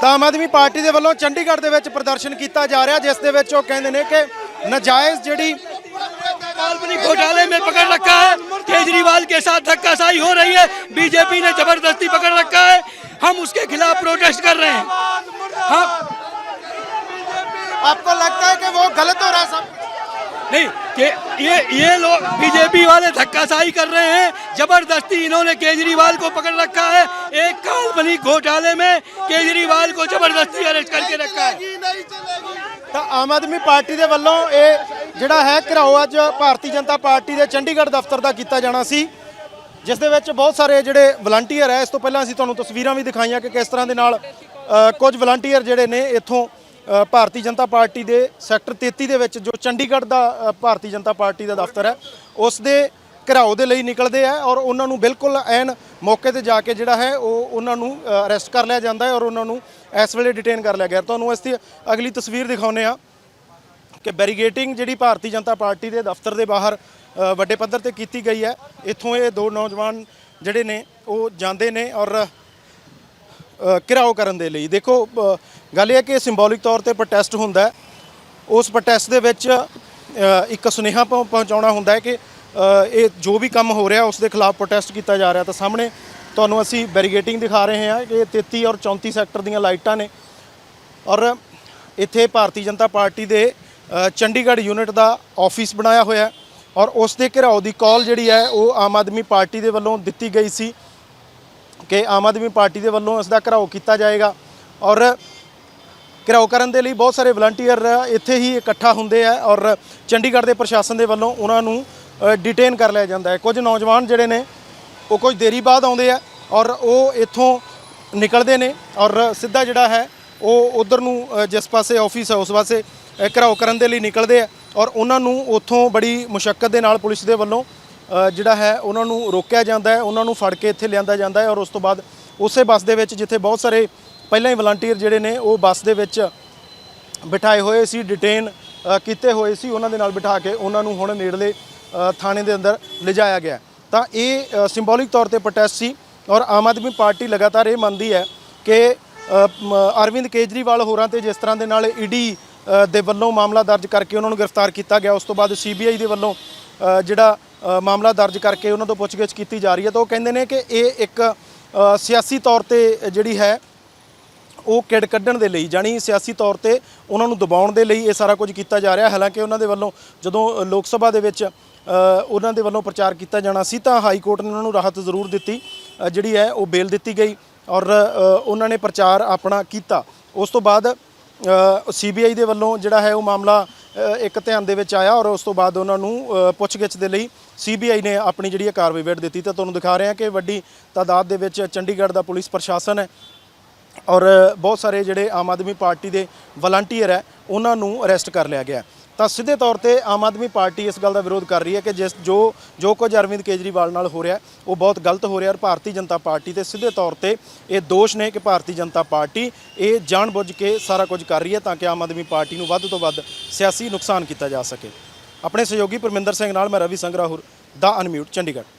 ਤਾਂ ਆਮ ਆਦਮੀ ਪਾਰਟੀ ਦੇ ਵੱਲੋਂ ਚੰਡੀਗੜ੍ਹ ਦੇ ਵਿੱਚ ਪ੍ਰਦਰਸ਼ਨ ਕੀਤਾ ਜਾ ਰਿਹਾ ਜਿਸ ਦੇ ਵਿੱਚ ਉਹ ਕਹਿੰਦੇ ਨੇ ਕਿ ਨਜਾਇਜ਼ ਜਿਹੜੀ काल्पनिक घोटाले में पकड़ रखा है केजरीवाल के साथ धक्काशाही हो रही है बीजेपी ने जबरदस्ती पकड़ रखा है हम उसके खिलाफ प्रोटेस्ट कर रहे हैं हम आपको लगता है कि वो गलत हो रहा है सब नहीं कि ये ये लोग बीजेपी वाले धक्काशाही कर रहे हैं जबरदस्ती इन्होंने केजरीवाल को पकड़ रखा है एक काल्पनिक घोटाले में केजरीवाल को जबरदस्ती अरेस्ट करके रखा है ਤਾਂ ਆਮ ਆਦਮੀ ਪਾਰਟੀ ਦੇ ਵੱਲੋਂ ਇਹ ਜਿਹੜਾ ਹੈ ਘਿਰਾਓ ਅੱਜ ਭਾਰਤੀ ਜਨਤਾ ਪਾਰਟੀ ਦੇ ਚੰਡੀਗੜ੍ਹ ਦਫ਼ਤਰ ਦਾ ਕੀਤਾ ਜਾਣਾ ਸੀ ਜਿਸ ਦੇ ਵਿੱਚ ਬਹੁਤ ਸਾਰੇ ਜਿਹੜੇ ਵਲੰਟੀਅਰ ਹੈ ਇਸ ਤੋਂ ਪਹਿਲਾਂ ਅਸੀਂ ਤੁਹਾਨੂੰ ਤਸਵੀਰਾਂ ਵੀ ਦਿਖਾਈਆਂ ਕਿ ਕਿਸ ਤਰ੍ਹਾਂ ਦੇ ਨਾਲ ਅ, ਕੁਝ ਵਲੰਟੀਅਰ ਜਿਹੜੇ ਨੇ ਇੱਥੋਂ ਅ, ਭਾਰਤੀ ਜਨਤਾ ਪਾਰਟੀ ਦੇ ਸੈਕਟਰ 33 ਦੇ ਵਿੱਚ ਜੋ ਚੰਡੀਗੜ੍ਹ ਦਾ ਭਾਰਤੀ ਜਨਤਾ ਪਾਰਟੀ ਦਾ ਦਫ਼ਤਰ ਹੈ, ਉਸ ਦੇ ਘਿਰਾਓ ਦੇ ਲਈ ਨਿਕਲਦੇ ਆ ਔਰ ਉਹਨਾਂ ਨੂੰ ਬਿਲਕੁਲ ਐਨ ਮੌਕੇ ਤੇ ਜਾ ਕੇ ਜਿਹੜਾ ਹੈ ਉਹ ਉਹਨਾਂ ਨੂੰ ਅਰੈਸਟ ਕਰ ਲਿਆ ਜਾਂਦਾ ਹੈ ਔਰ ਉਹਨਾਂ ਨੂੰ ਇਸ ਵੇਲੇ ਡਿਟੇਨ ਕਰ ਲਿਆ ਗਿਆ। ਤੁਹਾਨੂੰ ਇਸ ਦੀ ਅਗਲੀ ਤਸਵੀਰ ਦਿਖਾਉਂਦੇ ਆ ਕਿ ਬੈਰੀਗੇਟਿੰਗ ਜਿਹੜੀ ਭਾਰਤੀ ਜਨਤਾ ਪਾਰਟੀ ਦੇ ਦਫ਼ਤਰ ਦੇ ਬਾਹਰ ਵੱਡੇ ਪੱਧਰ ਤੇ ਕੀਤੀ ਗਈ ਹੈ। ਇੱਥੋਂ ਇਹ ਦੋ ਨੌਜਵਾਨ ਜਿਹੜੇ ਨੇ ਉਹ ਜਾਂਦੇ ਨੇ ਔਰ ਘਿਰਾਓ ਕਰਨ ਦੇ ਲਈ। ਦੇਖੋ ਗੱਲ ਇਹ ਹੈ ਕਿ ਸਿੰਬੋਲਿਕ ਤੌਰ ਤੇ ਪ੍ਰੋਟੈਸਟ ਹੁੰਦਾ ਹੈ। ਉਸ ਪ੍ਰੋਟੈਸਟ ਦੇ ਵਿੱਚ ਇੱਕ ਸੁਨੇਹਾ ਪਹੁੰ- ਪਹੁੰਚਾਉਣਾ ਹੁੰਦਾ ਹੈ ਕਿ ਇਹ ਜੋ ਵੀ ਕੰਮ ਹੋ ਰਿਹਾ, ਉਸ ਦੇ ਖਿਲਾਫ ਪ੍ਰੋਟੈਸਟ ਕੀਤਾ ਜਾ ਰਿਹਾ। ਤਾਂ ਸਾਹਮਣੇ ਤੁਹਾਨੂੰ ਅਸੀਂ ਬੈਰੀਗੇਟਿੰਗ ਦਿਖਾ ਰਹੇ ਹਾਂ ਕਿ 33 ਔਰ 34 ਸੈਕਟਰ ਦੀਆਂ ਲਾਈਟਾਂ ਨੇ। ਔਰ ਇੱਥੇ ਭਾਰਤੀ ਜਨਤਾ ਪਾਰਟੀ ਦੇ ਚੰਡੀਗੜ੍ਹ ਯੂਨਿਟ ਦਾ ਆਫਿਸ ਬਣਾਇਆ ਹੋਇਆ ਔਰ ਉਸ ਦੇ ਘਿਰਾਓ ਦੀ ਕਾਲ ਜਿਹੜੀ ਹੈ, ਉਹ ਆਮ ਆਦਮੀ ਪਾਰਟੀ ਦੇ ਵੱਲੋਂ ਦਿੱਤੀ ਗਈ ਸੀ। ਕਿ ਆਮ ਆਦਮੀ ਪਾਰਟੀ ਦੇ ਵੱਲੋਂ ਇਸ ਦਾ ਘਿਰਾਓ ਕੀਤਾ ਜਾਏਗਾ ਔਰ ਘਿਰਾਓ ਕਰਨ ਦੇ ਲਈ ਬਹੁਤ ਸਾਰੇ ਵਲੰਟੀਅਰ ਇੱਥੇ ਹੀ ਇਕੱਠਾ ਹੁੰਦੇ ਆ ਔਰ ਚੰਡੀਗੜ੍ਹ ਦੇ ਪ੍ਰਸ਼ਾਸਨ ਦੇ ਵੱਲੋਂ ਉਹਨਾਂ ਨੂੰ ਡਿਟੇਨ ਕਰ ਲਿਆ ਜਾਂਦਾ ਹੈ। ਕੁਝ ਨੌਜਵਾਨ ਜਿਹੜੇ ਨੇ ਉਹ ਕੁਝ ਦੇਰੀ ਬਾਅਦ ਆਉਂਦੇ ਆ ਔਰ ਉਹ ਇੱਥੋਂ ਨਿਕਲਦੇ ਨੇ ਔਰ ਸਿੱਧਾ ਜਿਹੜਾ ਹੈ ਉਹ ਉਧਰ ਨੂੰ ਜਿਸ ਪਾਸੇ ਆਫਿਸ ਹੈ ਉਸ ਪਾਸੇ ਅ, ਘਿਰਾਓ ਕਰਨ ਦੇ ਲਈ ਨਿਕਲਦੇ ਆ ਔਰ ਉਹਨਾਂ ਨੂੰ ਉੱਥੋਂ ਬੜੀ ਮੁਸ਼ਕਲ ਦੇ ਨਾਲ ਪੁਲਿਸ ਦੇ ਵੱਲੋਂ ਜਿਹੜਾ ਹੈ, ਉਹਨਾਂ ਨੂੰ ਰੋਕਿਆ ਜਾਂਦਾ ਹੈ, ਉਹਨਾਂ ਨੂੰ ਫੜ ਕੇ ਇੱਥੇ ਲਿਆਂਦਾ ਜਾਂਦਾ ਹੈ ਔਰ ਉਸ ਤੋਂ ਬਾਅਦ ਉਸੇ ਬੱਸ ਦੇ ਵਿੱਚ ਜਿੱਥੇ ਬਹੁਤ ਸਾਰੇ ਪਹਿਲਾਂ ਹੀ ਵਲੰਟੀਅਰ ਜਿਹੜੇ ਨੇ, ਉਹ ਬੱਸ ਦੇ ਵਿੱਚ ਬਿਠਾਏ ਹੋਏ ਸੀ ਡਿਟੇਨ ਕੀਤੇ ਹੋਏ ਸੀ, ਉਹਨਾਂ ਦੇ ਨਾਲ ਬਿਠਾ ਕੇ ਉਹਨਾਂ ਨੂੰ ਹੁਣ ਨੇੜਲੇ ਥਾਣੇ ਦੇ ਅੰਦਰ ਲਿਜਾਇਆ ਗਿਆ ਤਾਂ ਇਹ ਸਿੰਬੋਲਿਕ ਤੌਰ ਤੇ ਪ੍ਰੋਟੈਸਟ ਸੀ ਔਰ ਆਮ ਆਦਮੀ ਪਾਰਟੀ ਲਗਾਤਾਰ ਇਹ ਮੰਨਦੀ ਹੈ ਕਿ ਅਰਵਿੰਦ ਕੇਜਰੀਵਾਲ ਹੋਰਾਂ ਤੇ ਜਿਸ ਤਰ੍ਹਾਂ ਦੇ ਨਾਲ ਈਡੀ ਦੇ ਵੱਲੋਂ ਮਾਮਲਾ ਦਰਜ ਕਰਕੇ ਉਹਨਾਂ ਨੂੰ ਗ੍ਰਿਫਤਾਰ ਕੀਤਾ ਗਿਆ, ਉਸ ਤੋਂ ਬਾਅਦ ਸੀਬੀਆਈ ਦੇ ਵੱਲੋਂ ਜਿਹੜਾ ਮਾਮਲਾ ਦਰਜ ਕਰਕੇ ਉਹਨਾਂ ਤੋਂ ਪੁੱਛਗਿੱਛ ਕੀਤੀ ਜਾ ਰਹੀ ਹੈ ਤਾਂ ਉਹ ਕਹਿੰਦੇ ਨੇ ਕਿ ਇਹ ਇੱਕ ਸਿਆਸੀ ਤੌਰ ਤੇ ਜਿਹੜੀ ਹੈ, ਉਹ ਕਿੜ ਕੱਢਣ ਦੇ ਲਈ ਜਾਨੀ ਸਿਆਸੀ ਤੌਰ ਤੇ ਉਹਨਾਂ ਨੂੰ ਦਬਾਉਣ ਦੇ ਲਈ ਇਹ ਸਾਰਾ ਕੁਝ ਕੀਤਾ ਜਾ ਰਿਹਾ। ਹਾਲਾਂਕਿ ਉਹਨਾਂ ਦੇ ਵੱਲੋਂ ਜਦੋਂ ਲੋਕ ਸਭਾ ਦੇ ਵਿੱਚ ਉਹਨਾਂ ਦੇ ਵੱਲੋਂ ਪ੍ਰਚਾਰ ਕੀਤਾ ਜਾਣਾ ਸੀ ਤਾਂ ਹਾਈ ਕੋਰਟ ਨੇ ਉਹਨਾਂ ਨੂੰ ਰਾਹਤ ਜ਼ਰੂਰ ਦਿੱਤੀ ਜਿਹੜੀ ਹੈ ਉਹ ਬੇਲ ਦਿੱਤੀ ਗਈ ਔਰ ਉਹਨਾਂ ਨੇ ਪ੍ਰਚਾਰ ਆਪਣਾ ਕੀਤਾ। ਉਸ ਤੋਂ ਬਾਅਦ ਸੀਬੀਆਈ ਦੇ ਵੱਲੋਂ ਜਿਹੜਾ ਹੈ ਉਹ ਮਾਮਲਾ ਇੱਕ ਧਿਆਨ ਦੇ ਵਿੱਚ ਆਇਆ ਔਰ ਉਸ ਤੋਂ ਬਾਅਦ ਉਹਨਾਂ ਨੂੰ ਪੁੱਛਗਿੱਛ ਦੇ ਲਈ ਸੀਬੀਆਈ ਨੇ ਆਪਣੀ ਜਿਹੜੀ ਹੈ ਕਾਰਵਾਈ ਵੇਟ ਦਿੱਤੀ ਤਾਂ ਤੁਹਾਨੂੰ ਦਿਖਾ ਰਹੇ ਹਾਂ ਕਿ ਵੱਡੀ ਤਾਦਾਦ ਦੇ ਵਿੱਚ ਚੰਡੀਗੜ੍ਹ ਦਾ ਪੁਲਿਸ ਪ੍ਰਸ਼ਾਸਨ ਹੈ ਔਰ ਬਹੁਤ ਸਾਰੇ ਜਿਹੜੇ ਆਮ ਆਦਮੀ ਪਾਰਟੀ ਦੇ ਵਲੰਟੀਅਰ ਹੈ, ਉਹਨਾਂ ਨੂੰ ਅਰੈਸਟ ਕਰ ਲਿਆ ਗਿਆ ਤਾਂ ਸਿੱਧੇ ਤੌਰ ਤੇ ਆਮ ਆਦਮੀ ਪਾਰਟੀ ਇਸ ਗੱਲ ਦਾ ਵਿਰੋਧ ਕਰ ਰਹੀ ਹੈ ਕਿ ਜਿਸ ਜੋ ਜੋ ਕੁਝ ਅਰਵਿੰਦ ਕੇਜਰੀਵਾਲ ਨਾਲ ਹੋ ਰਿਹਾ ਉਹ ਬਹੁਤ ਗਲਤ ਹੋ ਰਿਹਾ ਔਰ ਭਾਰਤੀ ਜਨਤਾ ਪਾਰਟੀ ਤੇ ਸਿੱਧੇ ਤੌਰ ਤੇ ਇਹ ਦੋਸ਼ ਨੇ ਕਿ ਭਾਰਤੀ ਜਨਤਾ ਪਾਰਟੀ ਇਹ ਜਾਣਬੁੱਝ ਕੇ ਸਾਰਾ ਕੁਝ ਕਰ ਰਹੀ ਹੈ ਤਾਂ ਕਿ ਆਮ ਆਦਮੀ ਪਾਰਟੀ ਨੂੰ ਵੱਧ ਤੋਂ ਵੱਧ ਸਿਆਸੀ ਨੁਕਸਾਨ ਕੀਤਾ ਜਾ ਸਕੇ। ਆਪਣੇ ਸਹਿਯੋਗੀ ਪਰਮਿੰਦਰ ਸਿੰਘ ਨਾਲ ਮੈਂ ਰਵੀ ਸੰਗਰਾਹੁਰ ਦਾ ਅਨਮਿਊਟ, ਚੰਡੀਗੜ੍ਹ।